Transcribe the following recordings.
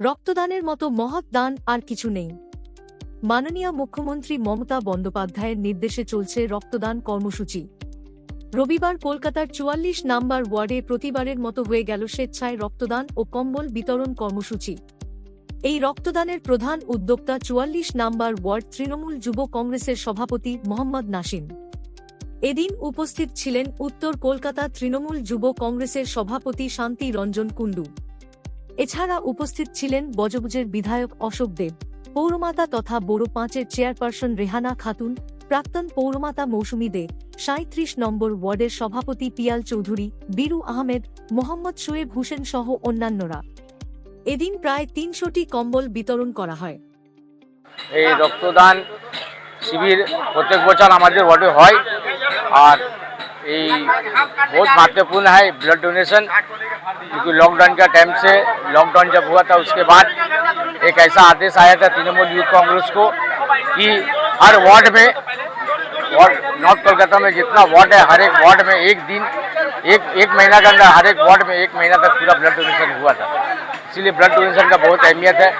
রক্তদানের মতো মহৎ দান আর কিছু নেই। মাননীয় মুখ্যমন্ত্রী মমতা বন্দ্যোপাধ্যায়ের নির্দেশে চলছে রক্তদান কর্মসূচি। রবিবার কলকাতার চুয়াল্লিশ নাম্বার ওয়ার্ডে প্রতিবারের মতো হয়ে গেল স্বেচ্ছায় রক্তদান ও কম্বল বিতরণ কর্মসূচি। এই রক্তদানের প্রধান উদ্যোক্তা চুয়াল্লিশ নাম্বার ওয়ার্ড তৃণমূল যুব কংগ্রেসের সভাপতি মোহাম্মদ নাসিম। এদিন উপস্থিত ছিলেন উত্তর কলকাতা তৃণমূল যুব কংগ্রেসের সভাপতি শান্তি রঞ্জন কুণ্ডু। এছাড়া উপস্থিত ছিলেন বজবুজের বিধায়ক অশোক দেব, পৌরমাতা তথা বড় পাঁচের চেয়ারপারসন রেহানা খাতুন, প্রাক্তন পৌরমাতা মৌসুমী দে সাঁত্রিশ নম্বর ওয়ার্ডের সভাপতি পিয়াল চৌধুরী, বীরু আহমেদ, মোহাম্মদ শোয়েব হোসেন সহ অন্যান্যরা। এদিন প্রায় তিনশোটি কম্বল বিতরণ করা হয়। এই রক্তদান শিবির প্রত্যেক বছর আমাদের ওয়ার্ডে হয়। और ये बहुत महत्वपूर्ण है ब्लड डोनेशन क्योंकि लॉकडाउन का टाइम से लॉकडाउन जब हुआ था, उसके बाद एक ऐसा आदेश आया था तृणमूल यूथ कांग्रेस को कि हर वार्ड में, वार्ड नॉर्थ कोलकाता में जितना वार्ड है, हर एक वार्ड में एक दिन, एक एक महीना के अंदर हर एक वार्ड में एक महीना तक पूरा ब्लड डोनेशन हुआ था। इसीलिए ब्लड डोनेशन का बहुत अहमियत है।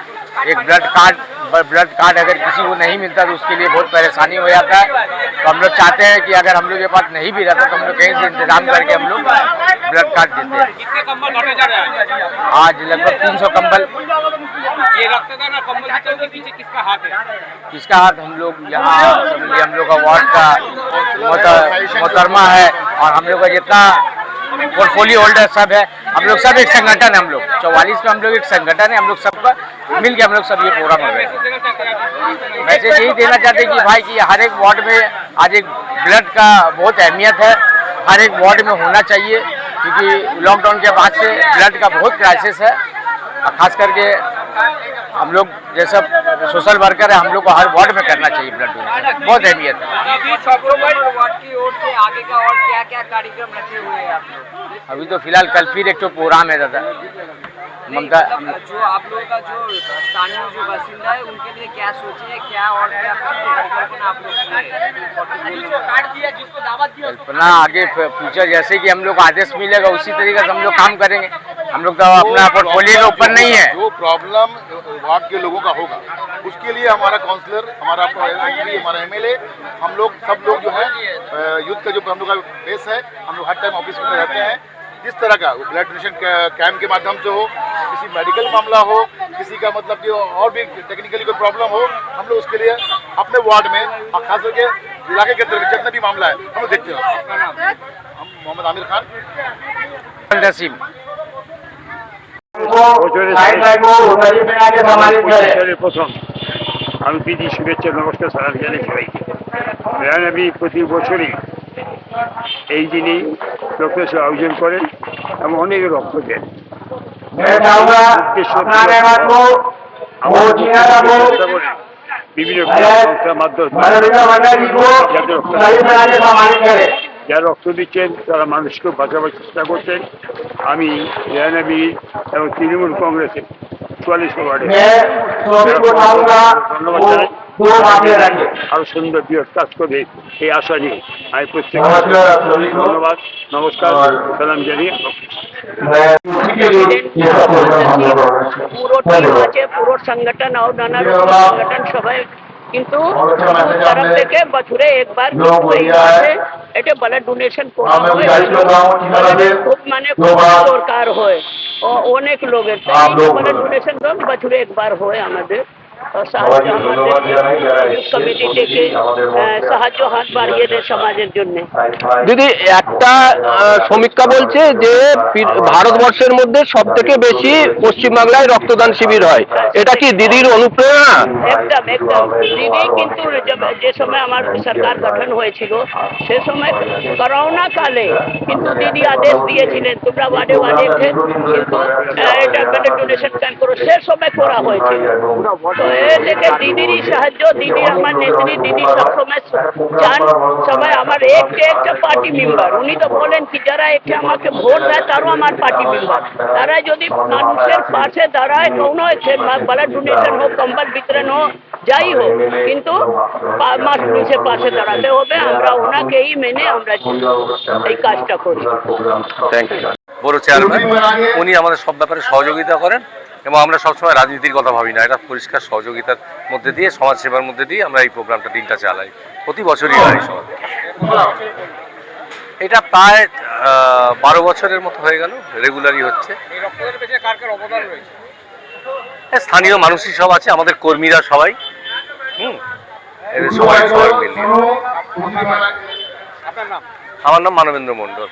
एक ब्लड कार्ड ब्लड कार्ड अगर किसी को नहीं मिलता तो उसके लिए बहुत परेशानी हो जाता है। तो हम लोग चाहते हैं कि अगर हम लोग के पास नहीं भी रहता तो हम लोग कहीं से इंतज़ाम करके हम लोग ब्लड कार्ड देते हैं। कितने कंबल बांटे जा रहे आज लगभग तीन सौ कंबल। ये रक्तदान और कंबल वितरण के पीछे किसका हाथ है? हम लोग यहाँ हम लोग का वार्ड का मोहतर- मोहतरमा है और हम लोग का जितना पोर्टफोलियो होल्डर सब है। हम लोग सब एक संगठन है हम लोग। चौवालीस में हम लोग एक संगठन है। हम लोग सबका मिल के हम लोग सब ये प्रोग्राम कर रहे हैं। हैं मैसेज यही देना चाहते हैं कि भाई कि हर एक वार्ड में आज एक ब्लड का बहुत अहमियत है। हर एक वार्ड में होना चाहिए। क्योंकि लॉकडाउन के बाद से ब्लड का बहुत क्राइसिस है। खास करके हम लोग जैसा सोशल वर्कर है हम लोग को हर वार्ड में करना चाहिए ब्लड डोनेशन बहुत अहमियत है। दीदी सप्रोमर वार्ड की ओर से आगे का और क्या क्या कार्यक्रम रखे हुए हैं आप लोग अभी तो फ़िलहाल कल फिर एक तो प्रोग्राम है दादा। ममता मतलब जो आप लोगों का जो स्थानीय जो बासिंदा है उनके लिए क्या सोचे हैं क्या और क्या आप लोग जिसको कार्ड दिया जिसको दावत दिया कल्पना आगे फ्यूचर जैसे कि हम लोग को आदेश मिलेगा उसी तरीके से हम लोग काम करेंगे। हम लोग तो अपना पोर्टफोलियो के ऊपर नहीं है। जो प्रॉब्लम वार्ड के लोगों का होगा उसके लिए हमारा काउंसलर हमारा हमारा एमएलए हम लोग सब लोग जो है यूथ का जो हम लोग का बेस है हम लोग हर टाइम ऑफ़िस में रहते हैं। जिस तरह का ब्लड डोनेशन कैंप के माध्यम से हो किसी मेडिकल मामला हो किसी का मतलब कि और भी टेक्निकली कोई प्रॉब्लम हो हम लोग उसके लिए अपने वार्ड में और खास करके इलाके के अंदर जितना भी मामला है हम लोग देखते हैं। हम मोहम्मद आमिर खान। नसीम। আমি প্রীতি শুভেচ্ছা নমস্কার সালাম জানাই সবাইকে। আমি প্রতি বছরই এই দিনেই রক্ত আয়োজন করেন এবং অনেক রক্ত দেন। বিভিন্ন সংস্থার মাধ্যমে যারা রক্ত দিচ্ছেন তারা মানুষকে বাঁচাবার চেষ্টা করছেন। আমি রেহানবী এবং তৃণমূল কংগ্রেসের চুয়াল্লিশ ওয়ার্ডে ধন্যবাদ জানাই। আরও সুন্দর বৃহৎ কাজ করবে এই আশা নিয়ে। আমি প্রত্যেক ধন্যবাদ নমস্কার সালাম জানিয়ে। পুরো টিম আছে পুরো সংগঠন और নানা সংগঠন সবাই কিন্তু তরফ থেকে বছরে একবার কিন্তু এই মাসে এটা ব্লাড ডোনেশন করা হয় খুব মানে খুব দরকার হয় ও অনেক লোকের ব্লাড ডোনেশন বছরে একবার হয় আমাদের ও সাহায্য আমাদের কমিটি থেকে আহ, সাহায্য হাত বাড়িয়ে দেয় সমাজের জন্য দিদি একটা সমীক্ষা বলছে যে ভারতবর্ষের মধ্যে সব থেকে বেশি পশ্চিমবাংলায় রক্তদান শিবির হয় এটা কি দিদির অনুপ্রেরণা একদম একদম দিদি কিন্তু যে সময় আমার সরকার গঠন হয়েছিল সে সময় করোনা কালে কিন্তু দিদি আদেশ দিয়েছিলেন তোমরা ওয়ার্ডে ওয়ার্ডে কিন্তু এটা ডোনেশন ক্যাম্প করো সে সময় করা হয়েছিল থেকে দিদিরই সাহায্য, দিদি আমার নেত্রী, দিদি সবসময় চান। সবাই আমার একটা একটা পার্টি মেম্বার উনি তো বলেন কি, যারা একটা আমাকে ভোট দেয়, তারও আমার পার্টি মেম্বার তারা যদি মানুষের পাশে দাঁড়ায় কোনো ব্লাড ডোনেশন হোক, কম্বল বিতরণ হোক, যাই হোক, কিন্তু মানুষের পাশে দাঁড়াতে হবে। আমরা ওনাকেই মেনে আমরা এই কাজটা করি। থ্যাংক উনি আমাদের সব ব্যাপারে সহযোগিতা করেন। এবং আমরা সবসময় রাজনীতির কথা ভাবি না। এটা পরিষ্কার সহযোগিতার মধ্যে দিয়ে সমাজসেবার মধ্যে দিয়ে আমরা এই প্রোগ্রামটা দিনটা চালাই। প্রতি বছরই হয় সব এটা প্রায় বারো বছরের মতো হয়ে গেল রেগুলারই হচ্ছে। হ্যাঁ, স্থানীয় মানুষই সব আছে আমাদের কর্মীরা সবাই। হুম সবাই সবাই মিলিয়ে আমার নাম মানবেন্দ্র মণ্ডল।